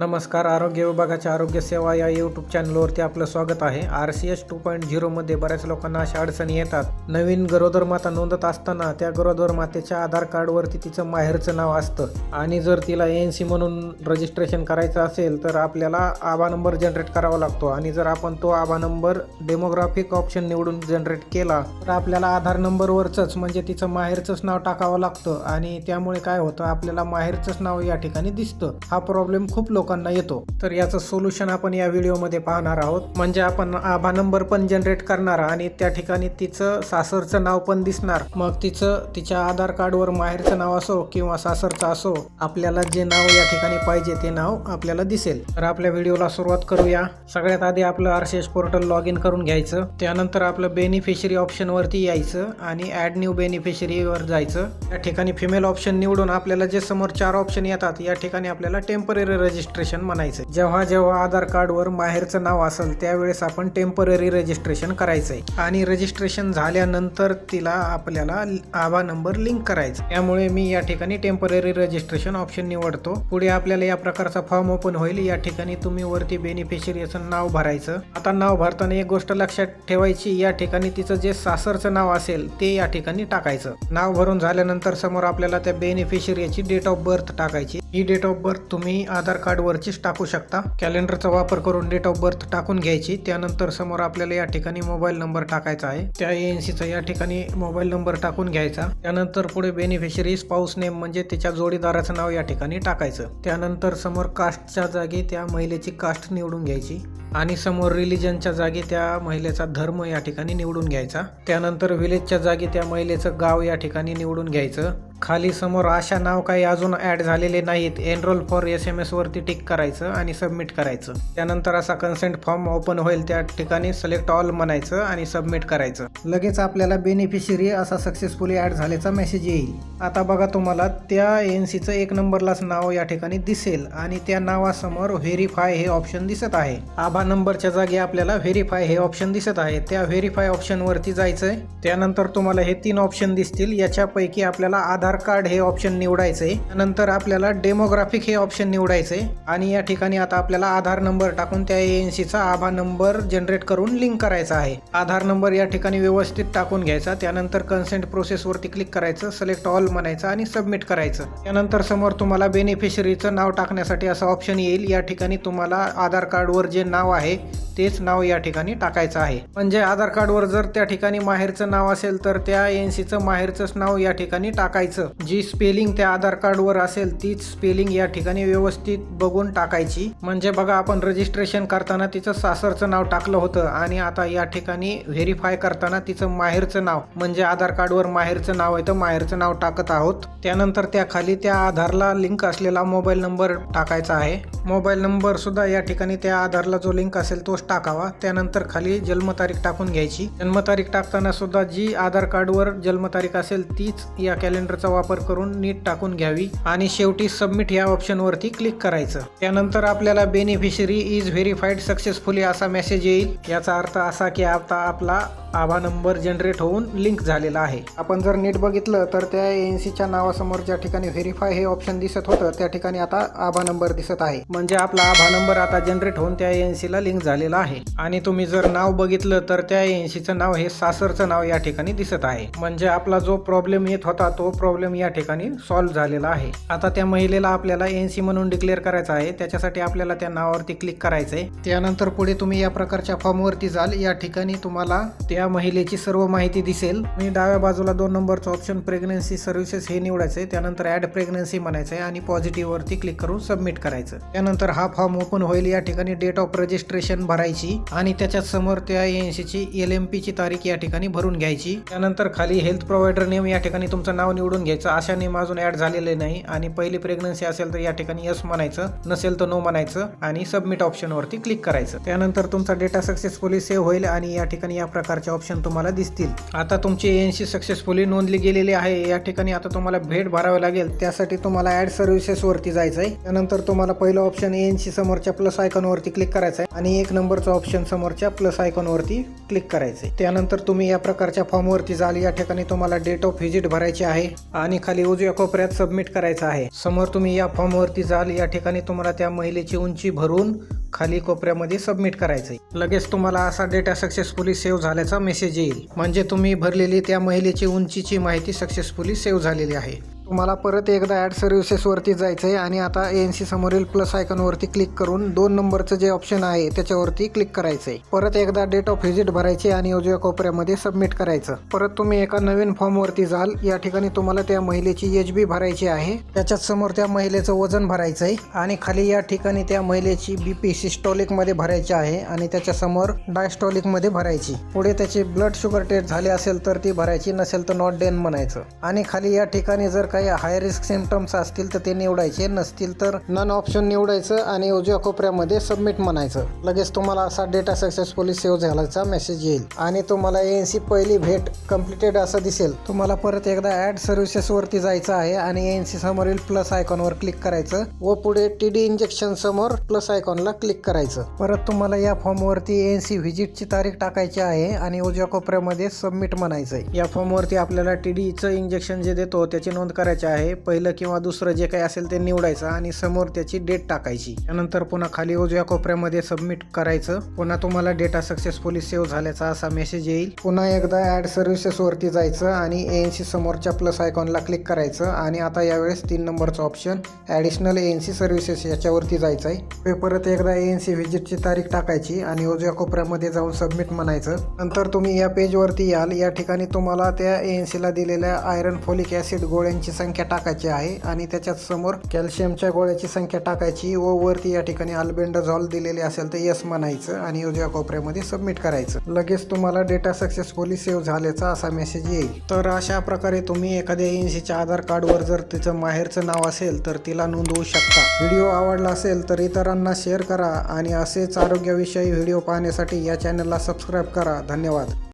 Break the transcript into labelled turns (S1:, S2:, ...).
S1: नमस्कार आरोग्य विभागाच्या आरोग्य सेवा या यूट्यूब चॅनलवरती आपलं स्वागत आहे. R C S two point झिरोमध्ये बऱ्याच लोकांना अशा अडचणी येतात. नवीन गरोदर माता नोंदत असताना त्या गरोदर मातेच्या आधार कार्डवरती तिचं माहेरचं नाव असतं. आणि जर तिला एन सी म्हणून रजिस्ट्रेशन करायचं असेल तर आपल्याला आभा नंबर जनरेट करावा लागतो. आणि जर आपण तो आभा नंबर डेमोग्राफिक ऑप्शन निवडून जनरेट केला तर आपल्याला आधार नंबरवरचंच म्हणजे तिचं माहेरचंच नाव टाकावं लागतं. आणि त्यामुळे काय होतं आपल्याला माहेरचंच नाव या ठिकाणी दिसतं. हा प्रॉब्लेम खूप लोक लोकांना येतो. तर याचं सोल्युशन आपण या व्हिडिओमध्ये पाहणार आहोत. म्हणजे आपण आभा नंबर पण जनरेट करणार आणि त्या ठिकाणी तिचं सासरचं नाव पण दिसणार. मग तिचं तिच्या आधार कार्डवर माहेरचं नाव असो किंवा सासरचं असो आपल्याला जे नाव या ठिकाणी पाहिजे ते नाव आपल्याला दिसेल. तर आपल्या व्हिडिओला सुरुवात करूया. सगळ्यात आधी आपलं R C S portal log in करून घ्यायचं. त्यानंतर आपलं बेनिफिशरी ऑप्शनवरती यायचं आणि ॲड न्यू बेनिफिशरीवर जायचं. या ठिकाणी फिमेल ऑप्शन निवडून आपल्याला जे समोर चार ऑप्शन येतात या ठिकाणी आपल्याला टेंपररी रजिस्ट्रेशन म्हणायचं जेव्हा जेव्हा आधार कार्डवर माहेरचं नाव असेल त्यावेळेस आपण टेंपररी रजिस्ट्रेशन करायचंय. आणि रजिस्ट्रेशन झाल्यानंतर तिला आपल्याला आभा नंबर लिंक करायचा. त्यामुळे मी या ठिकाणी टेंपररी रजिस्ट्रेशन ऑप्शन निवडतो. पुढे आपल्याला या प्रकारचा फॉर्म ओपन होईल. या ठिकाणी तुम्ही वरती बेनिफिशरीचं नाव भरायचं. आता नाव भरताना एक गोष्ट लक्षात ठेवायची. या ठिकाणी तिचं जे सासरचं नाव असेल ते या ठिकाणी टाकायचं. नाव भरून झाल्यानंतर समोर आपल्याला त्या बेनिफिशरीची डेट ऑफ बर्थ टाकायची. ही डेट ऑफ बर्थ तुम्ही आधार कार्ड वरचीच टाकू शकता. कॅलेंडरचा वापर करून डेट ऑफ बर्थ टाकून घ्यायची. त्यानंतर समोर आपल्याला या ठिकाणी मोबाईल नंबर टाकायचा आहे. त्या एएनसीचा या ठिकाणी मोबाईल नंबर टाकून घ्यायचा. त्यानंतर पुढे बेनिफिशरी स्पाऊस नेम म्हणजे त्याच्या जोडीदाराचं नाव या ठिकाणी टाकायचं. त्यानंतर समोर कास्टच्या जागी त्या महिलेची कास्ट निवडून घ्यायची. आणि समोर रिलिजनच्या जागी त्या महिलेचा धर्म या ठिकाणी निवडून घ्यायचा. त्यानंतर विलेजच्या जागी त्या महिलेचं गाव या ठिकाणी निवडून घ्यायचं. खाली समोर अशा नाव काही अजून ऍड झालेले नाहीत. एनरोल फॉर एस एम एसवरती टिक करायचं आणि सबमिट करायचं. त्यानंतर असा कन्सेंट फॉर्म ओपन होईल त्या ठिकाणी सिलेक्ट ऑल म्हणायचं आणि सबमिट करायचं. लगेच आपल्याला बेनिफिशरी असा सक्सेसफुली ऍड झाल्याचा मेसेज येईल. आता बघा तुम्हाला त्या एन सीचं एक नंबरलाच नाव या ठिकाणी दिसेल आणि त्या नावासमोर व्हेरीफाय हे ऑप्शन दिसत आहे. आभा नंबरच्या जागी आपल्याला व्हेरीफाय हे ऑप्शन दिसत आहे. त्या व्हेरीफाय ऑप्शनवरती जायचंय. त्यानंतर तुम्हाला हे तीन ऑप्शन दिसतील. याच्यापैकी आपल्याला आधार आधार कार्ड हे ऑप्शन निवडायचे. त्यानंतर आपल्याला डेमोग्राफिक हे ऑप्शन निवडायचे. आणि या ठिकाणी आता आपल्याला आधार नंबर टाकून त्या एएनसीचा आभा नंबर जनरेट करून लिंक करायचा आहे. आधार नंबर या ठिकाणी व्यवस्थित टाकून घ्यायचा. त्यानंतर कन्सेंट प्रोसेसवरती क्लिक करायचं. सिलेक्ट ऑल म्हणायचं आणि सबमिट करायचं. त्यानंतर समोर तुम्हाला बेनिफिशरीचं नाव टाकण्यासाठी असं ऑप्शन येईल. या ठिकाणी तुम्हाला आधार कार्डवर जे नाव आहे तेच नाव या ठिकाणी टाकायचं आहे. म्हणजे आधार कार्डवर जर त्या ठिकाणी माहेरचं नाव असेल तर त्या एनसीचं माहेरचंच नाव या ठिकाणी टाकायचं जी स्पेलिंग त्या आधार कार्डवर असेल तीच स्पेलिंग या ठिकाणी व्यवस्थित बघून टाकायची. म्हणजे बघा आपण रजिस्ट्रेशन करताना तिचं सासरचं नाव टाकलं होतं आणि आता या ठिकाणी व्हेरीफाय करताना तिचं माहेरचं नाव म्हणजे आधार कार्डवर माहेरचं नाव आहे तर माहेरचं नाव टाकत आहोत. त्यानंतर त्या खाली त्या आधारला लिंक असलेला मोबाईल नंबर टाकायचा आहे. मोबाईल नंबर सुद्धा या ठिकाणी त्या आधारला जो लिंक असेल तोच टाकावा. त्यानंतर खाली जन्मतारीख टाकून घ्यायची. जन्मतारीख टाकताना सुद्धा जी आधार कार्डवर जन्मतारीख असेल तीच या कॅलेंडरचा वापर करून नीट टाकून घ्यावी आणि शेवटी सबमिट या ऑप्शनवरती क्लिक करायचं. त्यानंतर आपल्याला बेनिफिशरी इज व्हेरीफाईड सक्सेसफुली असा मेसेज येईल. याचा अर्थ असा की आता आपला आभा नंबर जनरेट होऊन लिंक झालेला आहे. आपण जर नीट बघितलं तर त्या एन नावासमोर ज्या ठिकाणी व्हेरीफाय हे ऑप्शन दिसत होतं त्या ठिकाणी आता आभा नंबर दिसत आहे. म्हणजे आपला आभा नंबर आता जनरेट होऊन त्या एन लिंक झालेला आहे. आणि तुम्ही जर नाव बघितलं तर त्या एन नाव हे सासरचं नाव या ठिकाणी दिसत आहे. म्हणजे आपला जो प्रॉब्लेम येत होता तो प्रॉब्लेम या ठिकाणी सॉल्व्ह झालेला आहे. आता त्या महिलेला आपल्याला एन सी म्हणून डिक्लेअर करायचं आहे. त्याच्यासाठी आपल्याला त्या नावावरती क्लिक करायचं आहे त्यानंतर पुढे तुम्ही या प्रकारच्या फॉर्मवरती जाल. या ठिकाणी तुम्हाला त्या महिलेची सर्व माहिती दिसेल. मी डाव्या बाजूला दोन नंबरचं ऑप्शन प्रेग्नन्सी सर्व्हिसेस हे निवडायचं आहे त्यानंतर ऍड प्रेग्नन्सी म्हणायचं आहे आणि पॉझिटिव्ह वरती क्लिक करून सबमिट करायचं. त्यानंतर हा फॉर्म ओपन होईल. या ठिकाणी डेट ऑफ रजिस्ट्रेशन भरायची आणि त्याच्यासमोर त्या एनसीची एल एम ची तारीख या ठिकाणी भरून घ्यायची. त्यानंतर खाली हेल्थ प्रोव्हायडर नेम या ठिकाणी तुमचं नाव निवडून घ्यायचं. अशा नेम अजून ऍड झालेले नाही. आणि पहिली प्रेग्नन्सी असेल तर या ठिकाणी यस म्हणायचं. नसेल तर नो म्हणायचं. आणि सबमिट ऑप्शनवरती क्लिक करायचं. त्यानंतर तुमचा डेटा सक्सेसफुली सेव्ह होईल आणि या ठिकाणी या प्रकारचे ऑप्शन तुम्हाला दिसतील. आता तुमची एएनसी सक्सेसफुली नोंदली गेलेली आहे. या ठिकाणी आता तुम्हाला भेट भरावी लागेल. त्यासाठी तुम्हाला ऍड सर्व्हिसेसवरती जायचं आहे त्यानंतर तुम्हाला पहिलं ऑप्शन एएनसी समोरच्या प्लस आयकॉनवरती क्लिक करायचं आहे आणि एक नंबरचं ऑप्शन समोरच्या प्लस आयकॉनवरती क्लिक करायचं आहे त्यानंतर तुम्ही या प्रकारच्या फॉर्मवरती जाल. या ठिकाणी तुम्हाला डेट ऑफ व्हिजिट भरायची आहे. आणि खाली उजव्या कोपऱ्यात सबमिट करायचं आहे. समोर तुम्ही या फॉर्म वरती जाल या ठिकाणी तुम्हाला त्या महिलेची उंची भरून खाली कोपऱ्यामध्ये सबमिट करायचं लगेच तुम्हाला असा डेटा सक्सेसफुली सेव्ह झाल्याचा मेसेज येईल. म्हणजे तुम्ही भरलेली त्या महिलेची उंचीची माहिती सक्सेसफुली सेव्ह झालेली आहे. तुम्हाला परत एकदा ॲड सर्व्हिसेसवरती जायचं आहे आणि आता एन सी समोरील प्लस आयकॉनवरती क्लिक करून दोन नंबरचं जे ऑप्शन आहे त्याच्यावरती क्लिक करायचं आहे परत एकदा डेट ऑफ व्हिजिट भरायची आणि उजव्या कोपऱ्यामध्ये सबमिट करायचं. परत तुम्ही एका नवीन फॉर्मवरती जाल. या ठिकाणी तुम्हाला त्या महिलेची एच बी भरायची आहे. त्याच्यात समोर त्या महिलेचं वजन भरायचं आहे आणि खाली या ठिकाणी त्या महिलेची बी पी सिस्टॉलिकमध्ये भरायची आहे आणि त्याच्यासमोर डायस्टॉलिकमध्ये भरायची. पुढे त्याची ब्लड शुगर टेस्ट झाली असेल तर ती भरायची नसेल तर नॉट डेन म्हणायचं. आणि खाली या ठिकाणी जर काही हाय रिस्क सिमटम्स असतील तर ते निवडायचे नसतील तर नन ऑप्शन निवडायचं आणि उजव्या कोपऱ्यामध्ये सबमिट म्हणायचं. लगेच तुम्हाला असा डेटा सक्सेसफुली सेव्ह झाल्याचा मेसेज येईल. आणि तुम्हाला एन सी पहिली भेट कम्प्लिटेड असं दिसेल. तुम्हाला परत एकदा ॲड सर्व्हिसेस वरती जायचं आहे आणि एन सी समोरील प्लस आयकॉनवर क्लिक करायचं व पुढे टी डी इंजेक्शन समोर प्लस आयकॉनला क्लिक करायचं. परत तुम्हाला या फॉर्मवरती एन सी व्हिजिटची तारीख टाकायची आहे आणि उजव्या कोपऱ्यामध्ये सबमिट म्हणायचं आहे या फॉर्मवरती आपल्याला टी डीचं इंजेक्शन जे देतो त्याची नोंद करायची आहे. पहिलं किंवा दुसरं जे काही असेल ते निवडायचं आणि समोर त्याची डेट टाकायची. त्यानंतर पुन्हा खाली उजव्या कोपऱ्यामध्ये सबमिट करायचं. पुन्हा तुम्हाला डेटा सक्सेसफुली सेव्ह झाल्याचा असा मेसेज येईल. पुन्हा एकदा ॲड सर्व्हिसेस वरती जायचं आणि एन सी समोरच्या प्लस आयकॉनला क्लिक करायचं आणि आता यावेळेस तीन नंबरचं option additional N C services याच्यावरती जायचं आहे. परत एकदा एन सी व्हिजिटची तारीख टाकायची आणि उजव्या कोपऱ्यामध्ये जाऊन सबमिट म्हणायचं. नंतर तुम्ही या पेजवरती याल. या ठिकाणी तुम्हाला त्या एन सीला दिलेल्या आयरन फोलिक ॲसिड गोळ्यांची संख्या टाकायची आहे आणि त्याच्यात समोर कॅल्शियमच्या गोळ्याची संख्या टाकायची व वरती या ठिकाणी अल्बेंडाझॉल दिलेले असेल तर यस म्हणायचं आणि उजव्या कोपऱ्यामध्ये सबमिट करायचं. लगेच तुम्हाला डेटा सक्सेसफुली सेव्ह झाल्याचा असा मेसेज येईल. तर अशा प्रकारे तुम्ही एखाद्या एजन्सीच्या आधार कार्डवर जर तिचं माहेरचं नाव असेल तर तिला नोंदवू शकता. व्हिडिओ आवडला असेल तर इतरांना शेअर करा आणि असेच आरोग्याविषयी व्हिडिओ पाहण्यासाठी या चॅनलला सबस्क्राईब करा. धन्यवाद.